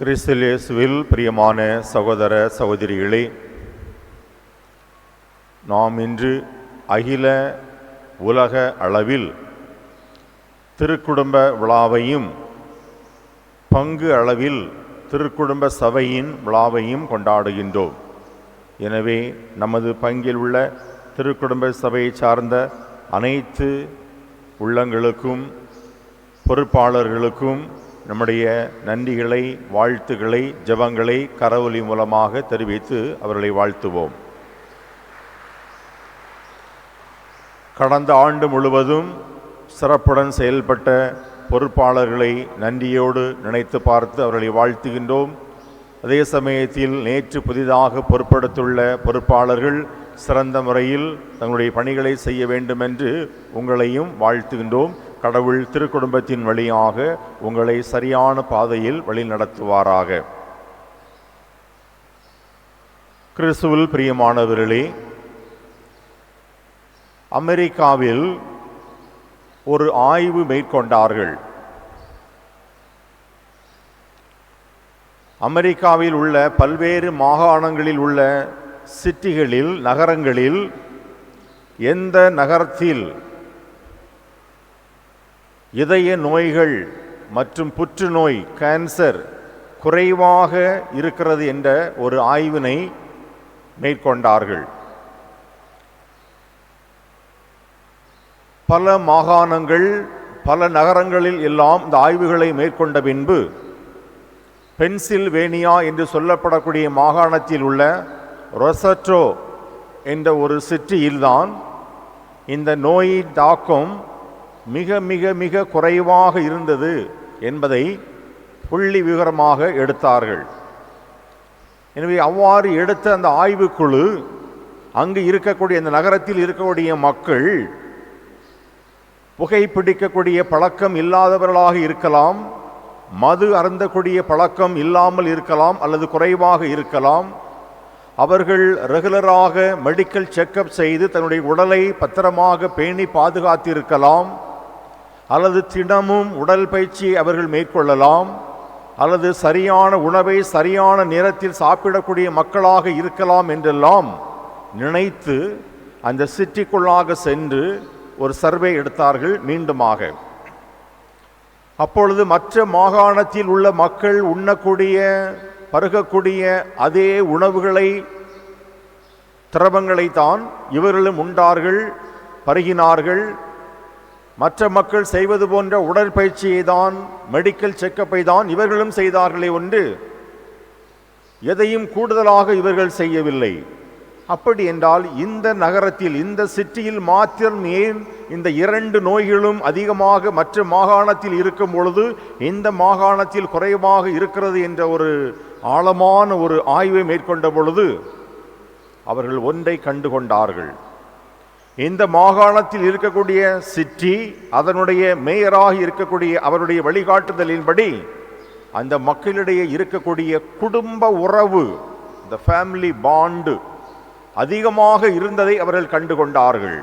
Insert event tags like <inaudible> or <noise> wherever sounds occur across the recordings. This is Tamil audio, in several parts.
கிறிஸ்தலேசுவில் பிரியமான சகோதர சகோதரிகளே நாம் இன்று அகில உலக அளவில் திருக்குடும்ப விழாவையும் பங்கு அளவில் திருக்குடும்ப சபையின் விழாவையும் கொண்டாடுகின்றோம். எனவே நமது பங்கில் உள்ள திருக்குடும்ப சபையை சார்ந்த அனைத்து உள்ளங்களுக்கும் பொறுப்பாளர்களுக்கும் நம்முடைய நன்றிகளை வாழ்த்துக்களை ஜெபங்களை கரவொலி மூலமாக தெரிவித்து அவர்களை வாழ்த்துவோம். கடந்த ஆண்டு முழுவதும் சிறப்புடன் செயல்பட்ட பொறுப்பாளர்களை நன்றியோடு நினைத்து பார்த்து அவர்களை வாழ்த்துகின்றோம். அதே சமயத்தில் நேற்று புதிதாக பொறுப்படுத்துள்ள பொறுப்பாளர்கள் சிறந்த முறையில் தங்களுடைய பணிகளை செய்ய வேண்டும் என்று உங்களையும் வாழ்த்துகின்றோம். கடவுள் திருக்குடும்பத்தின் வழியாக உங்களை சரியான பாதையில் வழிநடத்துவாராக கிறிஸ்துவில் பிரியமானவர்களே அமெரிக்காவில் ஒரு ஆய்வு மேற்கொண்டார்கள். அமெரிக்காவில் உள்ள பல்வேறு மாகாணங்களில் உள்ள சிட்டிகளில் நகரங்களில் எந்த நகரத்தில் இதய நோய்கள் மற்றும் புற்றுநோய் கேன்சர் குறைவாக இருக்கிறது என்ற ஒரு ஆய்வினை மேற்கொண்டார்கள். பல மாகாணங்கள் பல நகரங்களில் எல்லாம் இந்த ஆய்வுகளை மேற்கொண்ட பின்பு பென்சில்வேனியா என்று சொல்லப்படக்கூடிய மாகாணத்தில் உள்ள ரொசட்டோ என்ற ஒரு சிட்டியில்தான் இந்த நோயின் தாக்கம் மிக மிக மிக குறைவாக இருந்தது என்பதை புள்ளி விவரமாக எடுத்தார்கள். எனவே அவ்வாறு எடுத்த அந்த ஆய்வுக்குழு அங்கு இருக்கக்கூடிய அந்த நகரத்தில் இருக்கக்கூடிய மக்கள் புகைப்பிடிக்கக்கூடிய பழக்கம் இல்லாதவர்களாக இருக்கலாம் மது அருந்தக்கூடிய பழக்கம் இல்லாமல் இருக்கலாம் அல்லது குறைவாக இருக்கலாம். அவர்கள் ரெகுலராக மெடிக்கல் செக்கப் செய்து தன்னுடைய உடலை பத்திரமாக பேணி பாதுகாத்திருக்கலாம். அல்லது தினமும் உடல் பயிற்சியை அவர்கள் மேற்கொள்ளலாம். அல்லது சரியான உணவை சரியான நேரத்தில் சாப்பிடக்கூடிய மக்களாக இருக்கலாம் என்றெல்லாம் நினைத்து அந்த சிட்டிக்குள்ளாக சென்று ஒரு சர்வே எடுத்தார்கள் மீண்டுமாக. அப்பொழுது மற்ற மாகாணத்தில் உள்ள மக்கள் உண்ணக்கூடிய பருகக்கூடிய அதே உணவுகளை திரவங்களை தான் இவர்களும் உண்டார்கள் பருகினார்கள் மற்ற மக்கள் செய்வது போன்ற உடற்பயிற்சியை தான் மெடிக்கல் செக்கப்பை தான் இவர்களும் செய்தார்களே ஒன்று. எதையும் கூடுதலாக இவர்கள் செய்யவில்லை. அப்படி என்றால் இந்த நகரத்தில் இந்த சிட்டியில் மாத்திரம் ஏன் இந்த இரண்டு நோய்களும் அதிகமாக மற்ற மாகாணத்தில் இருக்கும் பொழுது இந்த மாகாணத்தில் குறைவாக இருக்கிறது என்ற ஒரு ஆழமான ஒரு ஆய்வை மேற்கொண்ட பொழுது அவர்கள் ஒன்றை கண்டுகொண்டார்கள். இந்த மாகாணத்தில் இருக்கக்கூடிய சிட்டி அதனுடைய மேயராக இருக்கக்கூடிய அவருடைய வழிகாட்டுதலின்படி அந்த மக்களிடையே இருக்கக்கூடிய குடும்ப உறவு த ஃபேமிலி பாண்டு அதிகமாக இருந்ததை அவர்கள் கண்டுகொண்டார்கள்.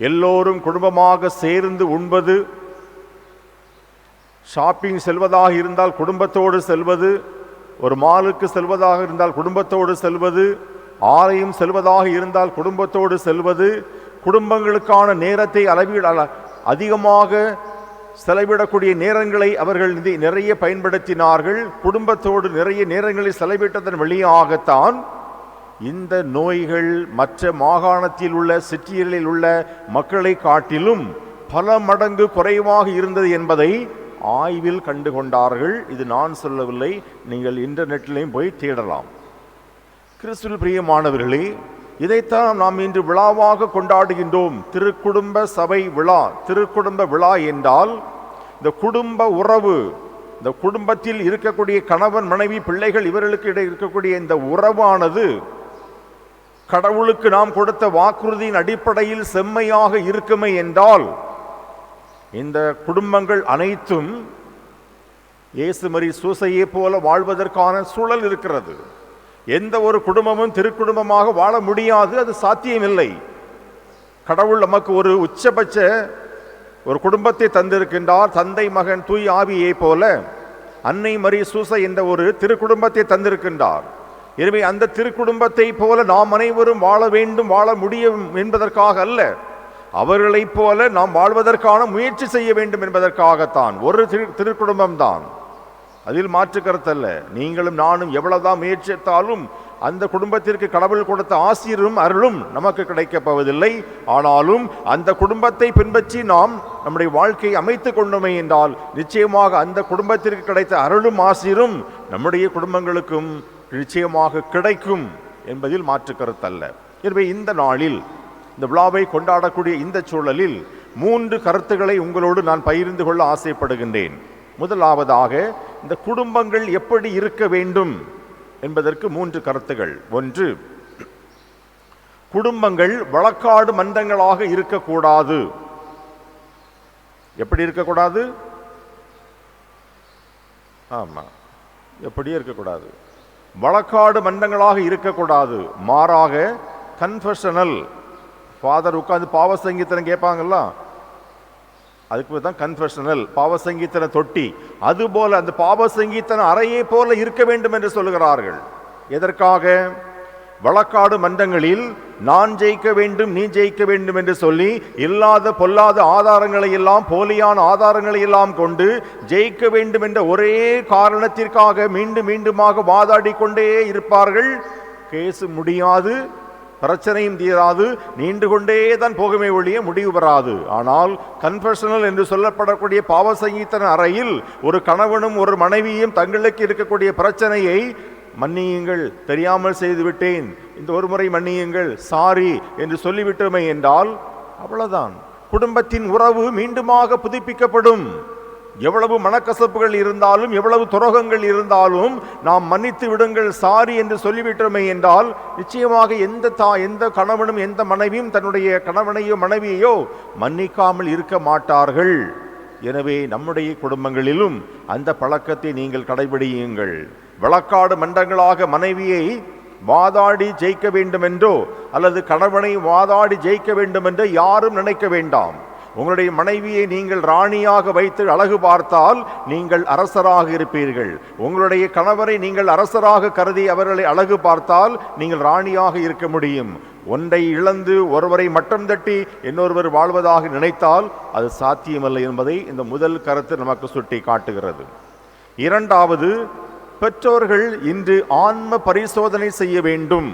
எல்லோரும் குடும்பமாக சேர்ந்து உண்பது ஷாப்பிங் செல்வதாக இருந்தால் குடும்பத்தோடு செல்வது ஒரு மாலுக்கு செல்வதாக இருந்தால் குடும்பத்தோடு செல்வது ஆலயம் செல்வதாக இருந்தால் குடும்பத்தோடு செல்வது குடும்பங்களுக்கான நேரத்தை அளவீடு அதிகமாக செலவிடக்கூடிய நேரங்களை அவர்கள் நிறைய பயன்படுத்தினார்கள். குடும்பத்தோடு நிறைய நேரங்களை செலவிட்டதன் வழியாகத்தான் இந்த நோய்கள் மற்ற மாகாணத்தில் உள்ள சிற்றியலில் உள்ள மக்களை காட்டிலும் பல மடங்கு குறைவாக இருந்தது என்பதை ஆய்வில் கண்டுகொண்டார்கள். இது நான் சொல்லவில்லை. நீங்கள் இன்டர்நெட்டிலையும் போய் தேடலாம். கிறிஸ்துவில் பிரியமானவர்களே இதைத்தான் நாம் இன்று விழாவாக கொண்டாடுகின்றோம். திருக்குடும்ப சபை விழா. திருக்குடும்ப விழா என்றால் இந்த குடும்ப உறவு இந்த குடும்பத்தில் இருக்கக்கூடிய கணவன் மனைவி பிள்ளைகள் இவர்களுக்கு இடையே இருக்கக்கூடிய இந்த உறவானது கடவுளுக்கு நாம் கொடுத்த வாக்குறுதியின் அடிப்படையில் செம்மையாக இருக்குமே என்றால் இந்த குடும்பங்கள் அனைத்தும் இயேசுமரி சூசையை போல வாழ்வதற்கான சூழல் இருக்கிறது. எந்த ஒரு குடும்பமும் திருக்குடும்பமாக வாழ முடியாது அது சாத்தியமில்லை. கடவுள் நமக்கு ஒரு உச்சபட்ச ஒரு குடும்பத்தை தந்திருக்கின்றார். தந்தை மகன் தூய் ஆவியை போல அன்னை மரி சூசை என்ற ஒரு திருக்குடும்பத்தை தந்திருக்கின்றார். எனவே அந்த திருக்குடும்பத்தை போல நாம் அனைவரும் வாழ வேண்டும் வாழ முடியும் என்பதற்காக அல்ல அவர்களைப் போல நாம் வாழ்வதற்கான முயற்சி செய்ய வேண்டும் என்பதற்காகத்தான். ஒரு திரு திருக்குடும்பம் தான் அதில் மாற்று கருத்தல்ல நீங்களும் நானும் எவ்வளவுதான் முயற்சித்தாலும் அந்த குடும்பத்திற்கு கடவுள் கொடுத்த ஆசிரியரும் அருளும் நமக்கு கிடைக்கப் போவதில்லை. ஆனாலும் அந்த குடும்பத்தை பின்பற்றி நாம் நம்முடைய வாழ்க்கையை அமைத்துக் கொண்டோமே என்றால் நிச்சயமாக அந்த குடும்பத்திற்கு கிடைத்த அருளும் ஆசிரியரும் நம்முடைய குடும்பங்களுக்கும் நிச்சயமாக கிடைக்கும் என்பதில் மாற்று கருத்தல்ல எனவே இந்த நாளில் இந்த விழாவை கொண்டாடக்கூடிய இந்த சூழலில் மூன்று கருத்துக்களை உங்களோடு நான் பகிர்ந்து கொள்ள ஆசைப்படுகின்றேன். முதலாவதாக இந்த குடும்பங்கள் எப்படி இருக்க வேண்டும் என்பதற்கு மூன்று கருத்துகள். ஒன்று குடும்பங்கள் வழக்காடு மன்றங்களாக இருக்கக்கூடாது. எப்படி இருக்கக்கூடாது? ஆமா எப்படியே இருக்கக்கூடாது. வழக்காடு மன்றங்களாக இருக்கக்கூடாது. மாறாக கன்ஃபெஷனல் ஃபாதர் உட்கார்ந்து பாவ சங்கீத்தனம் கேட்பாங்கல்ல? அதுக்கு தான் கன்ஃபெஷனல் பாவ சங்கீதன தொட்டி. அதுபோல அந்த பாவ சங்கீதன போல இருக்க வேண்டும் என்று சொல்லுகிறார்கள். எதற்காக? வழக்காடு மன்றங்களில் நான் ஜெயிக்க வேண்டும் நீ ஜெயிக்க வேண்டும் என்று சொல்லி இல்லாத பொல்லாத ஆதாரங்களை எல்லாம் போலியான ஆதாரங்களை எல்லாம் கொண்டு ஜெயிக்க வேண்டும் என்ற ஒரே காரணத்திற்காக மீண்டும் மீண்டுமாக வாதாடி கொண்டே இருப்பார்கள். கேசு முடியாது. பிரச்சனையும் தீராது நீண்டு கொண்டே தான் போகுமே ஒழிய முடிவு பெறாது ஆனால் கன்ஃபெஷனல் என்று சொல்லப்படக்கூடிய பாவ சங்கீதன அறையில் ஒரு கணவனும் ஒரு மனைவியும் தங்களுக்கு இருக்கக்கூடிய பிரச்சனையை மன்னியுங்கள் தெரியாமல் செய்துவிட்டேன். இந்த ஒரு முறை மன்னியுங்கள் சாரி என்று சொல்லிவிட்டோமே என்றால் அவ்வளவுதான். குடும்பத்தின் உறவு மீண்டுமாக புதுப்பிக்கப்படும். எவ்வளவு மனக்கசப்புகள் இருந்தாலும் எவ்வளவு துரோகங்கள் இருந்தாலும் நாம் மன்னித்து விடுங்கள் சாரி என்று சொல்லிவிட்டோமே என்றால் நிச்சயமாக எந்த தா எந்த கணவனும் எந்த மனைவியும் தன்னுடைய கணவனையோ மனைவியையோ மன்னிக்காமல் இருக்க மாட்டார்கள். எனவே நம்முடைய குடும்பங்களிலும் அந்த பழக்கத்தை நீங்கள் கடைபிடியுங்கள். வழக்காடு மன்றங்களாக மனைவியை வாதாடி ஜெயிக்க வேண்டுமென்றோ அல்லது கணவனை வாதாடி ஜெயிக்க வேண்டுமென்றோ யாரும் நினைக்க வேண்டாம். உங்களுடைய மனைவியை நீங்கள் ராணியாக வைத்து அழகு பார்த்தால் நீங்கள் அரசராக இருப்பீர்கள். உங்களுடைய கணவரை நீங்கள் அரசராக கருதி அவர்களை அழகு பார்த்தால் நீங்கள் ராணியாக இருக்க முடியும். ஒன்றை இழந்து ஒருவரை மட்டம் தட்டி இன்னொருவர் வாழ்வதாக நினைத்தால் அது சாத்தியமல்ல என்பதை இந்த முதல் கருத்து நமக்கு சுட்டி காட்டுகிறது. இரண்டாவது பெற்றோர்கள் இன்று ஆன்ம பரிசோதனை செய்ய வேண்டும்.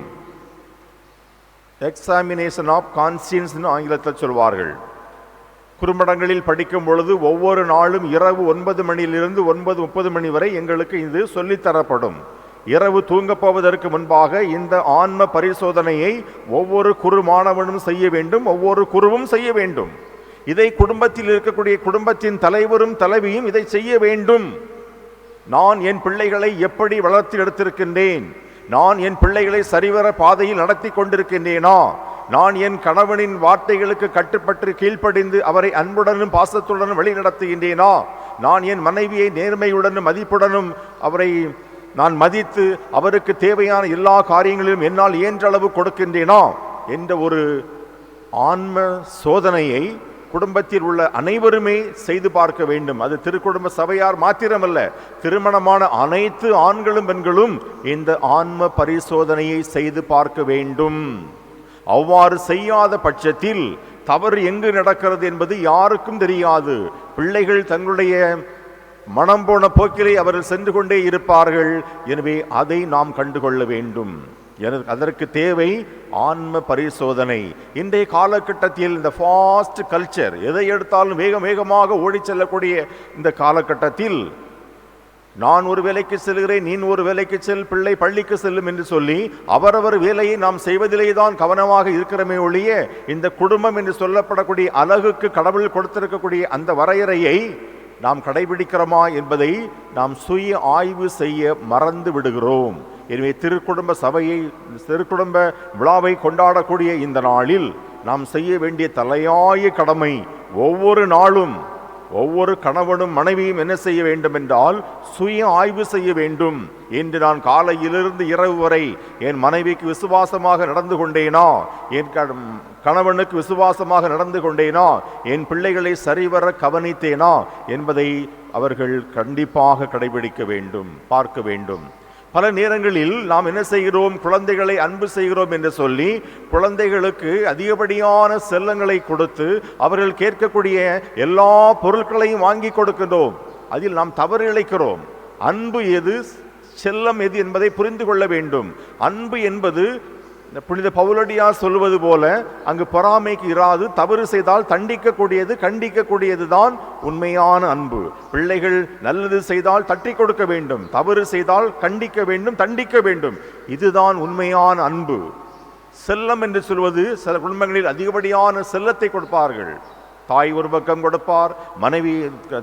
எக்ஸாமினேஷன் ஆஃப் கான்சியன்ஸ் ஆங்கிலத்தில் சொல்வார்கள். குறும்படங்களில் படிக்கும் பொழுது ஒவ்வொரு நாளும் இரவு ஒன்பது மணியிலிருந்து ஒன்பது முப்பது மணி வரை எங்களுக்கு இது சொல்லித்தரப்படும் இரவு தூங்கப் போவதற்கு முன்பாக இந்த ஆன்ம பரிசோதனையை ஒவ்வொரு குரு மாணவனும் செய்ய வேண்டும் ஒவ்வொரு குருவும் செய்ய வேண்டும். இதை குடும்பத்தில் இருக்கக்கூடிய குடும்பத்தின் தலைவரும் தலைவியும் இதை செய்ய வேண்டும். நான் என் பிள்ளைகளை எப்படி வளர்த்து எடுத்திருக்கின்றேன்? நான் என் பிள்ளைகளை சரிவர பாதையில் நடத்தி கொண்டிருக்கின்றேனா? நான் என் கணவனின் வார்த்தைகளுக்கு கட்டுப்பட்டு கீழ்ப்படிந்து அவரை அன்புடனும் பாசத்துடனும் வழி நடத்துகின்றேனா நான் என் மனைவியை நேர்மையுடனும் மதிப்புடனும் அவரை நான் மதித்து அவருக்கு தேவையான எல்லா காரியங்களிலும் என்னால் இயன்றளவு கொடுக்கின்றேனா? என்ற ஒரு ஆன்ம சோதனையை குடும்பத்தில் உள்ள அனைவருமே செய்து பார்க்க வேண்டும். அது திருக்குடும்ப சபையார் மாத்திரமல்ல திருமணமான அனைத்து ஆண்களும் பெண்களும் இந்த ஆன்ம பரிசோதனையை செய்து பார்க்க வேண்டும். அவ்வாறு செய்யாத பட்சத்தில் தவறு எங்கு நடக்கிறது என்பது யாருக்கும் தெரியாது. பிள்ளைகள் தங்களுடைய மனம் போன போக்கிலே அவர்கள் சென்று கொண்டே இருப்பார்கள். எனவே அதை நாம் கண்டுகொள்ள வேண்டும். எனக்கு அதற்கு தேவை ஆன்ம பரிசோதனை. இன்றைய காலகட்டத்தில் இந்த ஃபாஸ்ட் கல்ச்சர் எதை எடுத்தாலும் வேக வேகமாக ஓடிச் செல்லக்கூடிய இந்த காலகட்டத்தில் நான் ஒரு வேலைக்கு செல்கிறேன் நீ ஒரு வேலைக்கு செல் பிள்ளை பள்ளிக்கு செல்லும் என்று சொல்லி அவரவர் வேலையை நாம் செய்வதிலே தான் கவனமாக இருக்கிறோமே ஒழிய இந்த குடும்பம் என்று சொல்லப்படக்கூடிய அழகுக்கு கடவுள் கொடுத்திருக்கக்கூடிய அந்த வரையறையை நாம் கடைபிடிக்கிறோமா என்பதை நாம் சுய ஆய்வு செய்ய மறந்து விடுகிறோம். எனவே திருக்குடும்ப சபையை திருக்குடும்ப விழாவை கொண்டாடக்கூடிய இந்த நாளில் நாம் செய்ய வேண்டிய தலையாய கடமை ஒவ்வொரு நாளும் ஒவ்வொரு கணவனும் மனைவியும் என்ன செய்ய வேண்டும் என்றால் சுய ஆய்வு செய்ய வேண்டும். என்று நான் காலையிலிருந்து இரவு வரை என் மனைவிக்கு விசுவாசமாக நடந்து கொண்டேனா? என் கணவனுக்கு விசுவாசமாக நடந்து கொண்டேனா? என் பிள்ளைகளை சரிவர கவனித்தேனா? என்பதை அவர்கள் கண்டிப்பாக கடைபிடிக்க வேண்டும் பார்க்க வேண்டும். பல நேரங்களில் நாம் என்ன செய்கிறோம்? குழந்தைகளை அன்பு செய்கிறோம் என்று சொல்லி குழந்தைகளுக்கு அதிகப்படியான செல்லங்களை கொடுத்து அவர்கள் கேட்கக்கூடிய எல்லா பொருட்களையும் வாங்கி கொடுக்கின்றோம். அதில் நாம் தவறு இழைக்கிறோம். அன்பு எது? செல்லம் எது என்பதை புரிந்து கொள்ள வேண்டும். அன்பு என்பது புனித பவுலடியார் சொல்வது போல அங்கு பொறாமைக்கு இராது தவறு செய்தால் தண்டிக்கக்கூடியது கண்டிக்கக்கூடியது தான் உண்மையான அன்பு. பிள்ளைகள் நல்லது செய்தால் தட்டி கொடுக்க வேண்டும் தவறு செய்தால் கண்டிக்க வேண்டும் தண்டிக்க வேண்டும். இதுதான் உண்மையான அன்பு. செல்லம் என்று சொல்வது சில குடும்பங்களில் அதிகப்படியான செல்லத்தை கொடுப்பார்கள். தாய் ஒரு பக்கம் கொடுப்பார் மனைவி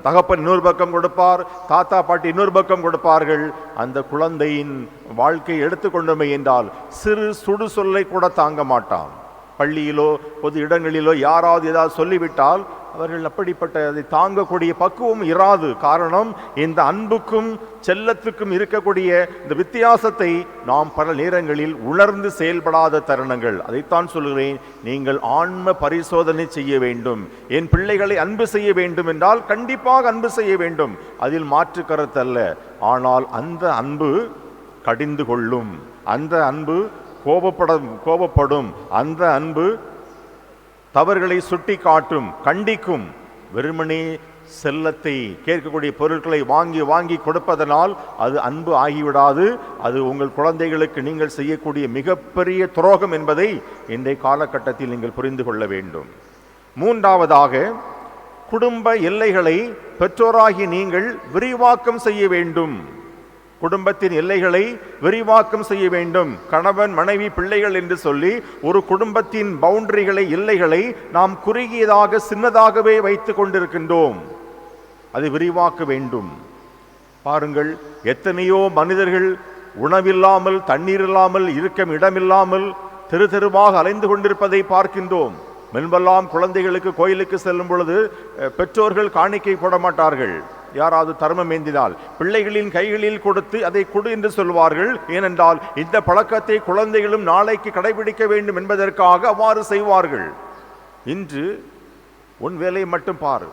தகப்பன் இன்னொரு பக்கம் கொடுப்பார் தாத்தா பாட்டி இன்னொரு பக்கம் கொடுப்பார்கள். அந்த குழந்தையின் வாழ்க்கை எடுத்துக்கொண்டுமே என்றால் சிறு சுடு சொல்லை கூட தாங்க மாட்டான். பள்ளியிலோ பொது இடங்களிலோ யாராவது ஏதாவது சொல்லிவிட்டால் அவர்கள் அப்படிப்பட்ட அதை தாங்கக்கூடிய பக்குவம் இராது. காரணம் இந்த அன்புக்கும் செல்லத்துக்கும் இருக்கக்கூடிய இந்த வித்தியாசத்தை நாம் பல நேரங்களில் உணர்ந்து செயல்படாத தருணங்கள். அதைத்தான் சொல்கிறேன் நீங்கள் ஆன்ம பரிசோதனை செய்ய வேண்டும். என் பிள்ளைகளை அன்பு செய்ய வேண்டும் என்றால் கண்டிப்பாக அன்பு செய்ய வேண்டும். அதில் மாற்று கருத்தல்ல ஆனால் அந்த அன்பு கடிந்து கொள்ளும். அந்த அன்பு கோபப்படும் கோபப்படும். அந்த அன்பு தவறுகளை சுட்டி காட்டும் கண்டிக்கும் வெறுமனே செல்லத்தை கேட்கக்கூடிய பொருட்களை வாங்கி வாங்கி கொடுப்பதனால் அது அன்பு ஆகிவிடாது. அது உங்கள் குழந்தைகளுக்கு நீங்கள் செய்யக்கூடிய மிகப்பெரிய துரோகம் என்பதை இன்றைய காலகட்டத்தில் நீங்கள் புரிந்து கொள்ள வேண்டும். மூன்றாவதாக குடும்ப எல்லைகளை பெற்றோராகி நீங்கள் விரிவாக்கம் செய்ய வேண்டும். குடும்பத்தின் எல்லைகளை விரிவாக்கம் செய்ய வேண்டும். கணவன் மனைவி பிள்ளைகள் என்று சொல்லி ஒரு குடும்பத்தின் பவுண்டரிகளை எல்லைகளை நாம் குறுகியதாக சின்னதாகவே வைத்து கொண்டிருக்கின்றோம். அதை விரிவாக்க வேண்டும். பாருங்கள் எத்தனையோ மனிதர்கள் உணவில்லாமல் தண்ணீர் இல்லாமல் இருக்க இடமில்லாமல் தெரு தெருவாக அலைந்து கொண்டிருப்பதை பார்க்கின்றோம். மென்பெல்லாம் குழந்தைகளுக்கு கோயிலுக்கு செல்லும் பொழுது பெற்றோர்கள் காணிக்கை போட மாட்டார்கள். யாராவது தர்மம் ஏந்தினால் பிள்ளைகளின் கைகளில் கொடுத்து அதை கொடு என்று சொல்வார்கள். ஏனென்றால் இந்த பழக்கத்தை குழந்தைகளும் நாளைக்கு கடைபிடிக்க வேண்டும் என்பதற்காக அவ்வாறு செய்வார்கள். இன்று உன் வேலையை மட்டும் பாரு.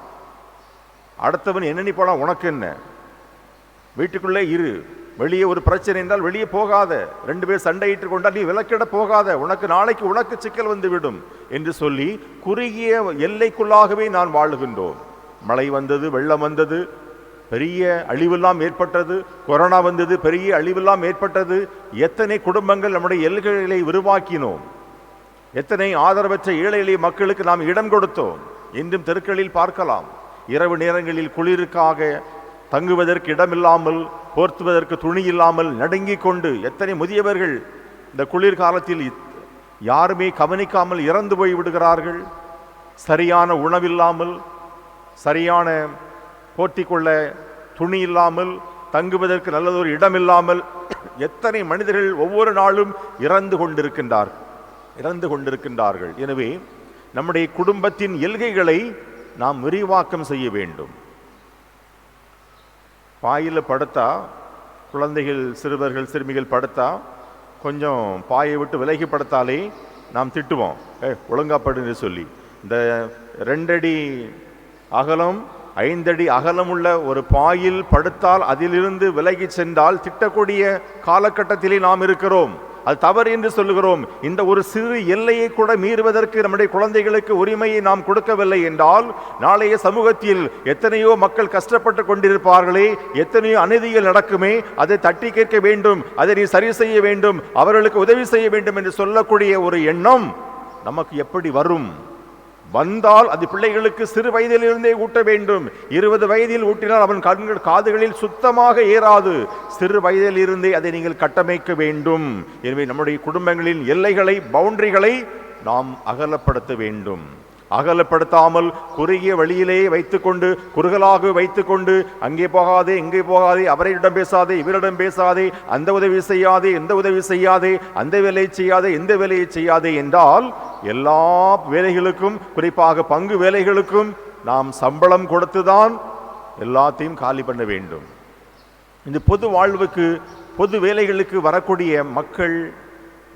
அடுத்தவன் என்ன நினைப்பானா உனக்கு என்ன? வீட்டுக்குள்ளே இரு. வெளியே ஒரு பிரச்சனை என்றால் வெளியே போகாத. ரெண்டு பேர் சண்டையிட்டு கொண்டால் நீ விளக்கிட போகாத. உனக்கு நாளைக்கு உனக்கு சிக்கல் வந்து விடும் என்று சொல்லி குறுகிய எல்லைக்குள்ளாகவே நான் வாழுகின்றோம். மழை வந்தது வெள்ளம் வந்தது பெரிய அழிவெல்லாம் ஏற்பட்டது. கொரோனா வந்தது பெரிய அழிவெல்லாம் ஏற்பட்டது. எத்தனை குடும்பங்கள் நம்முடைய எல்லைகளை விரிவாக்கினோம் எத்தனை ஆதரவற்ற ஏழை எளிய மக்களுக்கு நாம் இடம் கொடுத்தோம். இன்றும் தெருக்களில் பார்க்கலாம். இரவு நேரங்களில் குளிருக்காக தங்குவதற்கு இடமில்லாமல் போர்த்துவதற்கு துணி இல்லாமல் நடுங்கிக் கொண்டு எத்தனை முதியவர்கள் இந்த குளிர்காலத்தில் யாருமே கவனிக்காமல் இறந்து போய் விடுகிறார்கள். சரியான உணவில்லாமல் சரியான போர்த்திக்கொள்ள துணி இல்லாமல் தங்குவதற்கு நல்லதொரு இடம் இல்லாமல் எத்தனை மனிதர்கள் ஒவ்வொரு நாளும் இறந்து கொண்டிருக்கின்றார் இறந்து கொண்டிருக்கின்றார்கள். எனவே நம்முடைய குடும்பத்தின் எல்கைகளை நாம் விரிவாக்கம் செய்ய வேண்டும். பாயில் படுத்தா குழந்தைகள் சிறுவர்கள் சிறுமிகள் படுத்தா கொஞ்சம் பாயை விட்டு விலகி படுத்தாலே நாம் திட்டுவோம். ஏ ஒழுங்காப்படுன்னு சொல்லி. இந்த ரெண்டடி அகலம் ஐந்தடி அகலமுள்ள ஒரு பாயில் படுத்தால் அதிலிருந்து விலகி சென்றால் திட்டக்கூடிய காலகட்டத்திலே நாம் இருக்கிறோம். அது தவறு என்று சொல்லுகிறோம். இந்த ஒரு சிறு எல்லையை கூட மீறுவதற்கு நம்முடைய குழந்தைகளுக்கு உரிமையை நாம் கொடுக்கவில்லை என்றால் நாளைய சமூகத்தில் எத்தனையோ மக்கள் கஷ்டப்பட்டு கொண்டிருப்பார்களே எத்தனையோ அநீதிகள் நடக்குமே அதை தட்டி கேட்க வேண்டும் அதை நீ சரி செய்ய வேண்டும் அவர்களுக்கு உதவி செய்ய வேண்டும் என்று சொல்லக்கூடிய ஒரு எண்ணம் நமக்கு எப்படி வரும்? வந்தால் அது பிள்ளைகளுக்கு சிறு வயதிலிருந்தே ஊட்ட வேண்டும். இருபது வயதில் ஊட்டினால் அவன் கண்கள் காதுகளில் சுத்தமாக ஏறாது. சிறு வயதிலிருந்தே அதை நீங்கள் கட்டமைக்க வேண்டும். எனவே நம்முடைய குடும்பங்களின் எல்லைகளை பவுண்டரிகளை நாம் அகலப்படுத்த வேண்டும். அகலப்படுத்தாமல் குறுகிய வழியிலேயே வைத்துக்கொண்டு குறுகலாக வைத்துக்கொண்டு அங்கே போகாதே இங்கே போகாதே அவரிடம் பேசாதே இவரிடம் பேசாதே அந்த உதவி செய்யாதே எந்த உதவி செய்யாதே அந்த வேலையை செய்யாதே எந்த வேலையை செய்யாதே என்றால் எல்லா வேலைகளுக்கும் குறிப்பாக பங்கு வேலைகளுக்கும் நாம் சம்பளம் கொடுத்துதான் எல்லாத்தையும் காலி பண்ண வேண்டும். இந்த பொது வாழ்வுக்கு பொது வேலைகளுக்கு வரக்கூடிய மக்கள்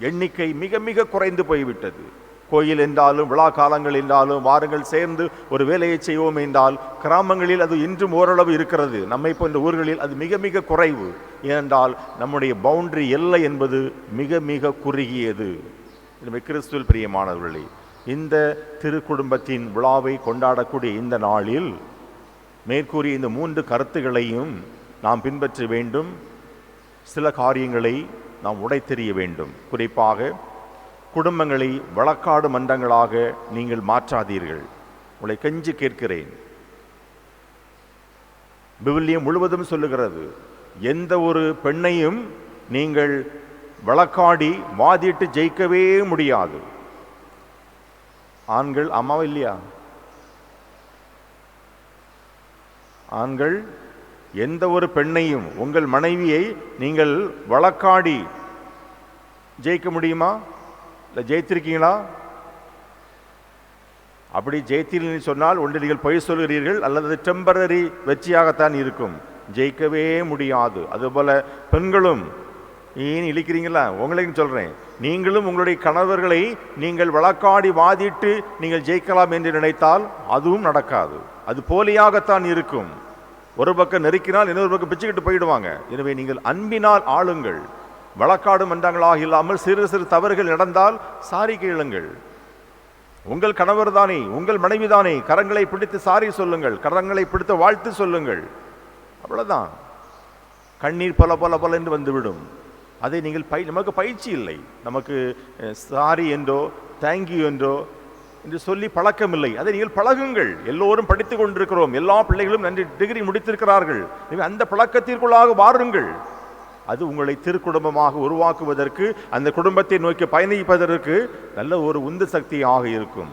எண்ணிக்கை மிக மிக குறைந்து போய்விட்டது. கோயில் என்றாலும் விழா காலங்கள் என்றாலும் வாருங்கள் சேர்ந்து ஒரு வேலையை செய்வோம் என்றால் கிராமங்களில் அது இன்றும் ஓரளவு இருக்கிறது. நம்மை போன்ற ஊர்களில் அது மிக மிக குறைவு. ஏனென்றால் நம்முடைய பவுண்டரி எல்லை என்பது மிக மிக குறுகியது. எனவே கிறிஸ்துவில் பிரியமானவர்களே இந்த திருக்குடும்பத்தின் விழாவை கொண்டாடக்கூடிய இந்த நாளில் மேற்கூறிய இந்த மூன்று கருத்துகளையும் நாம் பின்பற்ற வேண்டும். சில காரியங்களை நாம் உடைத்தெறிய வேண்டும். குறிப்பாக குடும்பங்களை வழக்காடு மன்றங்களாக நீங்கள் மாற்றாதீர்கள். உங்களை கெஞ்சி கேட்கிறேன். விவிலியம் முழுவதும் சொல்லுகிறது எந்த ஒரு பெண்ணையும் நீங்கள் வழக்காடி வாதிட்டு ஜெயிக்கவே முடியாது. ஆண்கள் அம்மாவா இல்லையா? ஆண்கள் எந்த ஒரு பெண்ணையும் உங்கள் மனைவியை நீங்கள் வழக்காடி ஜெயிக்க முடியுமா? இல்லை ஜெயித்திருக்கீங்களா? அப்படி ஜெயித்தீர்கள் சொன்னால் ஒன்று நீங்கள் பொய் சொல்கிறீர்கள் அல்லது டெம்பரரி வெற்றியாகத்தான் இருக்கும். ஜெயிக்கவே முடியாது. அதுபோல் பெண்களும் ஏன் இழிக்கிறீங்களா? உங்களையும் சொல்றேன். நீங்களும் உங்களுடைய கணவர்களை நீங்கள் வழக்காடி வாதிட்டு நீங்கள் ஜெயிக்கலாம் என்று நினைத்தால் அதுவும் நடக்காது. அது போலியாகத்தான் இருக்கும். ஒரு பக்கம் நெருக்கினால் இன்னொரு பக்கம் பிச்சுக்கிட்டு போயிடுவாங்க. எனவே நீங்கள் அன்பினால் ஆளுங்கள். வழக்காடு மன்றங்களாக இல்லாமல் சிறு சிறு தவறுகள் நடந்தால் சாரி கேளுங்கள். உங்கள் கணவர் தானே உங்கள் மனைவி தானே கரங்களை பிடித்து சாரி சொல்லுங்கள் கரங்களை பிடித்து வாழ்த்து சொல்லுங்கள். அவ்வளோதான் கண்ணீர் பல பல பல என்று வந்துவிடும். அதை நீங்கள் பை நமக்கு பயிற்சி இல்லை. நமக்கு சாரி என்றோ தேங்க்யூ என்றோ என்று சொல்லி பழக்கமில்லை அதை நீங்கள் பழகுங்கள். எல்லோரும் படித்துக் கொண்டிருக்கிறோம். எல்லா பிள்ளைகளும் நன்றி டிகிரி முடித்திருக்கிறார்கள். அந்த பழக்கத்திற்குள்ளாக வாருங்கள். அது உங்களை திருக்குடும்பமாக உருவாக்குவதற்கு அந்த குடும்பத்தை நோக்கி பயணிப்பதற்கு நல்ல ஒரு உந்து சக்தியாக இருக்கும்.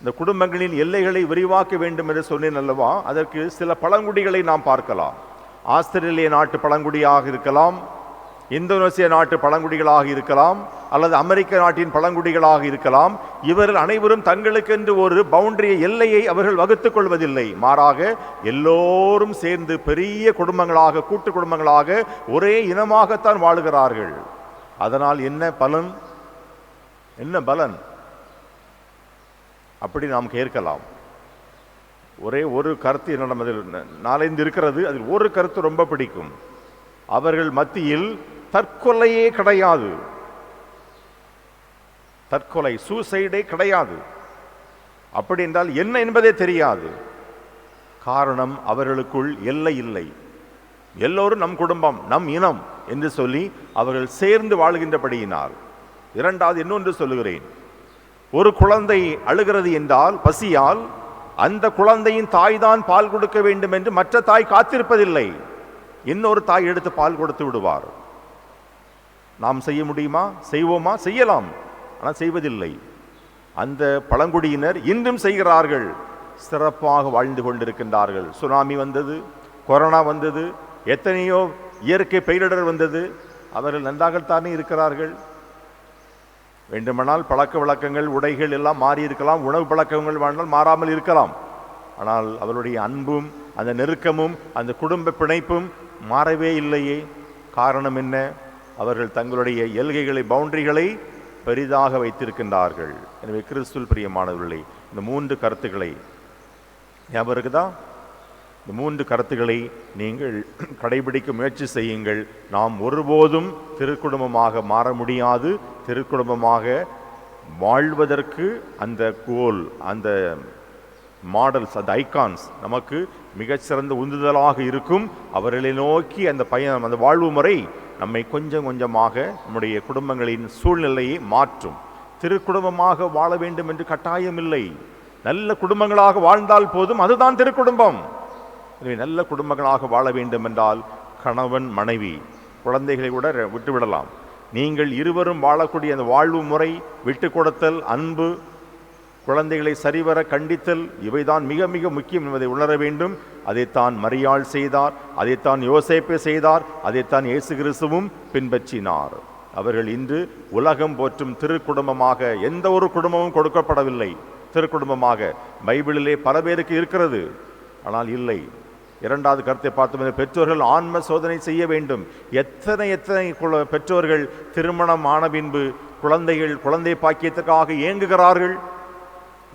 இந்த குடும்பங்களின் எல்லைகளை விரிவாக்க வேண்டும் என்று சொன்னேன் அல்லவா? அதற்கு சில பழங்குடிகளை நாம் பார்க்கலாம். ஆஸ்திரேலிய நாட்டு பழங்குடியாக இருக்கலாம். இந்தோனேசிய நாட்டு பழங்குடிகளாக இருக்கலாம் அல்லது அமெரிக்க நாட்டின் பழங்குடிகளாக இருக்கலாம் இவர்கள் அனைவரும் தங்களுக்கென்று ஒரு பவுண்டரி எல்லையை அவர்கள் வகுத்துக் கொள்வதில்லை. மாறாக எல்லோரும் சேர்ந்து பெரிய குடும்பங்களாக கூட்டு குடும்பங்களாக ஒரே இனமாகத்தான் வாழுகிறார்கள். அதனால் என்ன பலன்? என்ன பலன்? அப்படி நாம் கேட்கலாம். ஒரே ஒரு கருத்து என்னிடம் அதில் நாலைந்து இருக்கிறது. அதில் ஒரு கருத்து ரொம்ப பிடிக்கும். அவர்கள் மத்தியில் தற்கொலையே கிடையாது. தற்கொலை சூசைடே கிடையாது. அப்படி என்றால் என்ன என்பதே தெரியாது. காரணம் அவர்களுக்குள் எல்லை இல்லை. எல்லோரும் நம் குடும்பம் நம் இனம் என்று சொல்லி அவர்கள் சேர்ந்து வாழ்கின்றபடியினால். இரண்டாவது இன்னொன்று சொல்லுகிறேன். ஒரு குழந்தை அழுகிறது என்றால் பசியால் அந்த குழந்தையின் தாய் தான் பால் கொடுக்க வேண்டும் என்று மற்ற தாய் காத்திருப்பதில்லை. இன்னொரு தாய் எடுத்து பால் கொடுத்து விடுவார். நாம் செய்ய முடியுமா? செய்வோமா? செய்யலாம். ஆனால் செய்வதில்லை. அந்த பழங்குடியினர் இன்றும் செய்கிறார்கள். சிறப்பாக வாழ்ந்து கொண்டிருக்கின்றார்கள். சுனாமி வந்தது கொரோனா வந்தது எத்தனையோ இயற்கை பெயரிடர் வந்தது. அவர்கள் நன்றாகத்தானே இருக்கிறார்கள். வேண்டுமானால் பழக்க வழக்கங்கள் உடைகள் எல்லாம் மாறி இருக்கலாம். உணவு பழக்கங்கள் வேணால் மாறாமல் இருக்கலாம். ஆனால் அவருடைய அன்பும் அந்த நெருக்கமும் அந்த குடும்ப பிணைப்பும் மாறவே இல்லையே. காரணம் என்ன? அவர்கள் தங்களுடைய எல்கைகளை பவுண்டரிகளை பெரிதாக வைத்திருக்கின்றார்கள். எனவே கிறிஸ்துவில் பிரியமானவர்களே இந்த மூன்று கருத்துக்களை ஞாபகம் இருக்குதா? இந்த மூன்று கருத்துக்களை நீங்கள் <clears throat> கடைபிடிக்க முயற்சி செய்யுங்கள். நாம் ஒருபோதும் திருக்குடும்பமாக மாற முடியாது. திருக்குடும்பமாக வாழ்வதற்கு அந்த கோல் அந்த மாடல்ஸ் அந்த ஐகான்ஸ் நமக்கு மிகச்சிறந்த உந்துதலாக இருக்கும். அவர்களை நோக்கி அந்த பயணம் அந்த வாழ்வு முறை நம்மை கொஞ்சம் கொஞ்சமாக நம்முடைய குடும்பங்களின் சூழ்நிலையை மாற்றும். திருக்குடும்பமாக வாழ வேண்டும் என்று கட்டாயமில்லை நல்ல குடும்பங்களாக வாழ்ந்தால் போதும் அதுதான் திருக்குடும்பம். எனவே நல்ல குடும்பங்களாக வாழ வேண்டும் என்றால் கணவன் மனைவி குழந்தைகளை கூட விட்டுவிடலாம். நீங்கள் இருவரும் வாழக்கூடிய அந்த வாழ்வு முறை விட்டு கொடுத்தல் அன்பு குழந்தைகளை சரிவர கண்டித்தல் இவைதான் மிக மிக முக்கியம் என்பதை உணர வேண்டும். அதைத்தான் மரியாள் செய்தார் அதைத்தான் யோசேப்பே செய்தார் அதைத்தான் இயேசு கிறிஸ்துவும் பின்பற்றினார். அவர்கள் இன்று உலகம் போற்றும் திருக்குடும்பமாக எந்த ஒரு குடும்பமும் கொடுக்கப்படவில்லை. திருக்குடும்பமாக பைபிளிலே பல பேருக்கு இருக்கிறது. ஆனால் இல்லை. இரண்டாவது கருத்தை பார்த்தோம் பெற்றோர்கள் ஆன்ம சோதனை செய்ய வேண்டும். எத்தனை எத்தனை குல- பெற்றோர்கள் திருமணம் ஆன பின்பு குழந்தைகள் குழந்தை பாக்கியத்துக்காக ஏங்குகிறார்கள்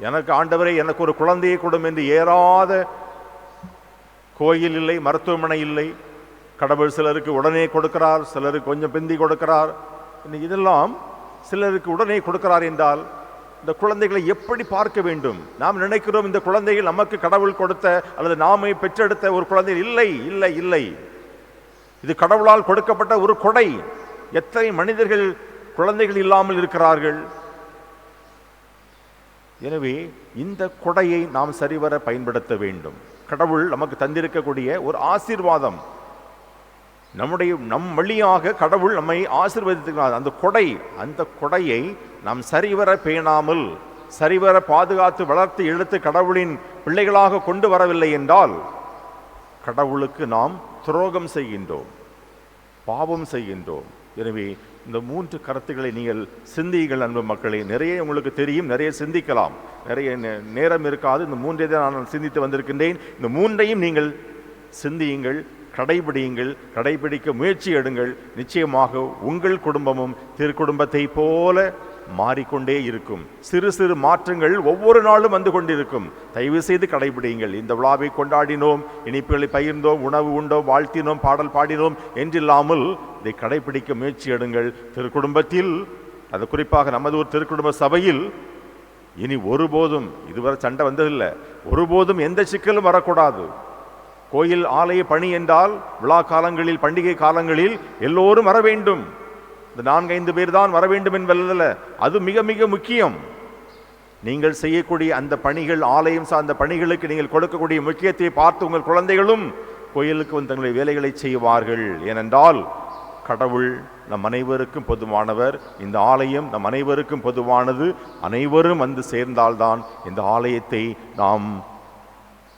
எனக்கு ஆண்டவரே எனக்கு ஒரு குழந்தையை கொடும் என்று ஏறாத கோயில் இல்லை மருத்துவமனை இல்லை. கடவுள் சிலருக்கு உடனே கொடுக்கிறார் சிலருக்கு கொஞ்சம் பிந்தி கொடுக்கிறார். இதெல்லாம் சிலருக்கு உடனே கொடுக்கிறார் என்றால் இந்த குழந்தைகளை எப்படி பார்க்க வேண்டும்? நாம் நினைக்கிறோம் இந்த குழந்தைகள் நமக்கு கடவுள் கொடுத்த அல்லது நாமே பெற்றெடுத்த ஒரு குழந்தை இல்லை இல்லை இல்லை. இது கடவுளால் கொடுக்கப்பட்ட ஒரு கொடை. எத்தனை மனிதர்கள் குழந்தைகள் இல்லாமல் இருக்கிறார்கள்? எனவே இந்த கொடையை நாம் சரிவர பயன்படுத்த வேண்டும். கடவுள் நமக்கு தந்திருக்கக்கூடிய ஒரு ஆசீர்வாதம். நம்முடைய நம் வழியாக கடவுள் நம்மை ஆசீர்வதித்துக்கிறார் அந்த கொடை அந்த கொடையை நாம் சரிவர பேணாமல் சரிவர பாதுகாத்து வளர்த்து இழுத்து கடவுளின் பிள்ளைகளாக கொண்டு வரவில்லை என்றால் கடவுளுக்கு நாம் துரோகம் செய்கின்றோம் பாவம் செய்கின்றோம். எனவே இந்த மூன்று கருத்துக்களை நீங்கள் சிந்தியுங்கள் அன்பு மக்களே. நிறைய உங்களுக்கு தெரியும் நிறைய சிந்திக்கலாம். நிறைய நே- நேரம் இருக்காது. இந்த மூன்றை தான் நான் சிந்தித்து வந்திருக்கின்றேன். இந்த மூன்றையும் நீங்கள் சிந்தியுங்கள் கடைபிடியுங்கள் கடைபிடிக்க முயற்சி எடுங்கள். நிச்சயமாக உங்கள் குடும்பமும் திருக்குடும்பத்தை போல மாறிக்கொண்டே இருக்கும். சிறு சிறு மாற்றங்கள் ஒவ்வொரு நாளும் வந்து கொண்டிருக்கும். தயவு செய்து கடைபிடியுங்கள். இந்த விழாவை கொண்டாடினோம் இனிப்புகளை பகிர்ந்தோம் உணவு உண்டோம் வாழ்த்தினோம் பாடல் பாடினோம் என்றில்லாமல் இதை கடைபிடிக்க முயற்சி எடுங்கள். திருக்குடும்பத்தில் அது குறிப்பாக நமது ஒரு திருக்குடும்ப சபையில் இனி ஒருபோதும் இதுவரை சண்டை வந்ததில்லை. ஒருபோதும் எந்த சிக்கலும் வரக்கூடாது. கோயில் ஆலய பணி என்றால் விழா காலங்களில் பண்டிகை காலங்களில் எல்லோரும் வர வேண்டும். இந்த நான்கைந்து பேர் தான் வர வேண்டும் என்பதில் அது மிக மிக முக்கியம். நீங்கள் செய்யக்கூடிய அந்த பணிகள் ஆலயம் சார்ந்த பணிகளுக்கு நீங்கள் கொடுக்கக்கூடிய முக்கியத்தை பார்த்து உங்கள் குழந்தைகளும் கோயிலுக்கு வந்து தங்களுடைய வேலைகளை செய்வார்கள். ஏனென்றால் கடவுள் நம் அனைவருக்கும் பொதுவானவர். இந்த ஆலயம் நம் அனைவருக்கும் பொதுவானது. அனைவரும் வந்து சேர்ந்தால்தான் இந்த ஆலயத்தை நாம்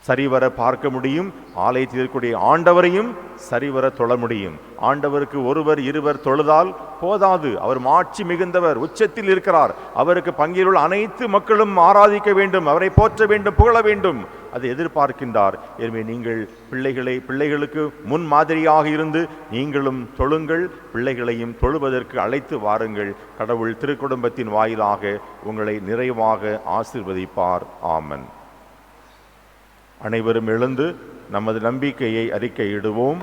சரிவர பார்க்க முடியும். ஆலயத்தில் இருக்கக்கூடிய ஆண்டவரையும் சரிவர தொழ முடியும். ஆண்டவருக்கு ஒருவர் இருவர் தொழுதால் போதாது. அவர் மாட்சி மிகுந்தவர் உச்சத்தில் இருக்கிறார். அவருக்கு பங்கிலுள்ள அனைத்து மக்களும் ஆராதிக்க வேண்டும். அவரை போற்ற வேண்டும் புகழ வேண்டும். அதை எதிர்பார்க்கின்றார். எனவே நீங்கள் பிள்ளைகளை பிள்ளைகளுக்கு முன் மாதிரியாக இருந்து நீங்களும் தொழுங்கள். பிள்ளைகளையும் தொழுவதற்கு அழைத்து வாருங்கள். கடவுள் திருக்குடும்பத்தின் வாயிலாக உங்களை நிறைவாக ஆசிர்வதிப்பார். ஆமன். அனைவரும் எழுந்து நமது நம்பிக்கையை அறிக்கையிடுவோம்.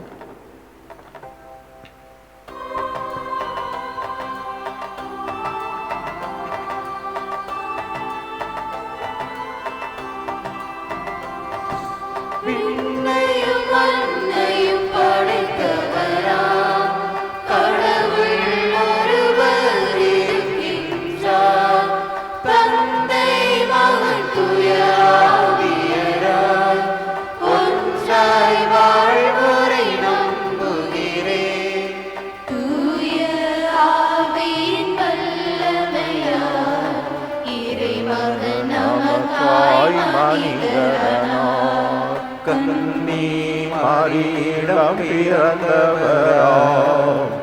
மாறியிடம் பிறந்தவராம்.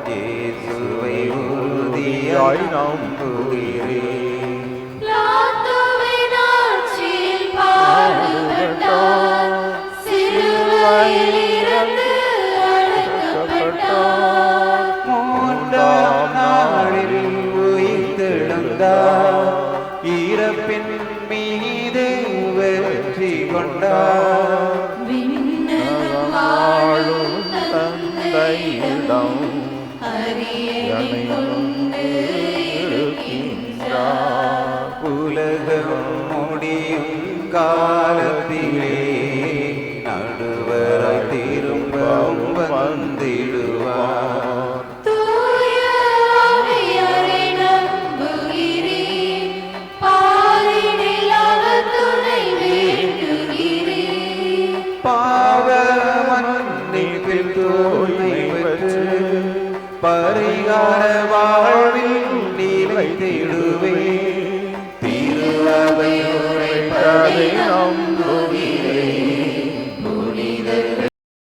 இயேசுவை உறுதியாய் நாம் அரியணை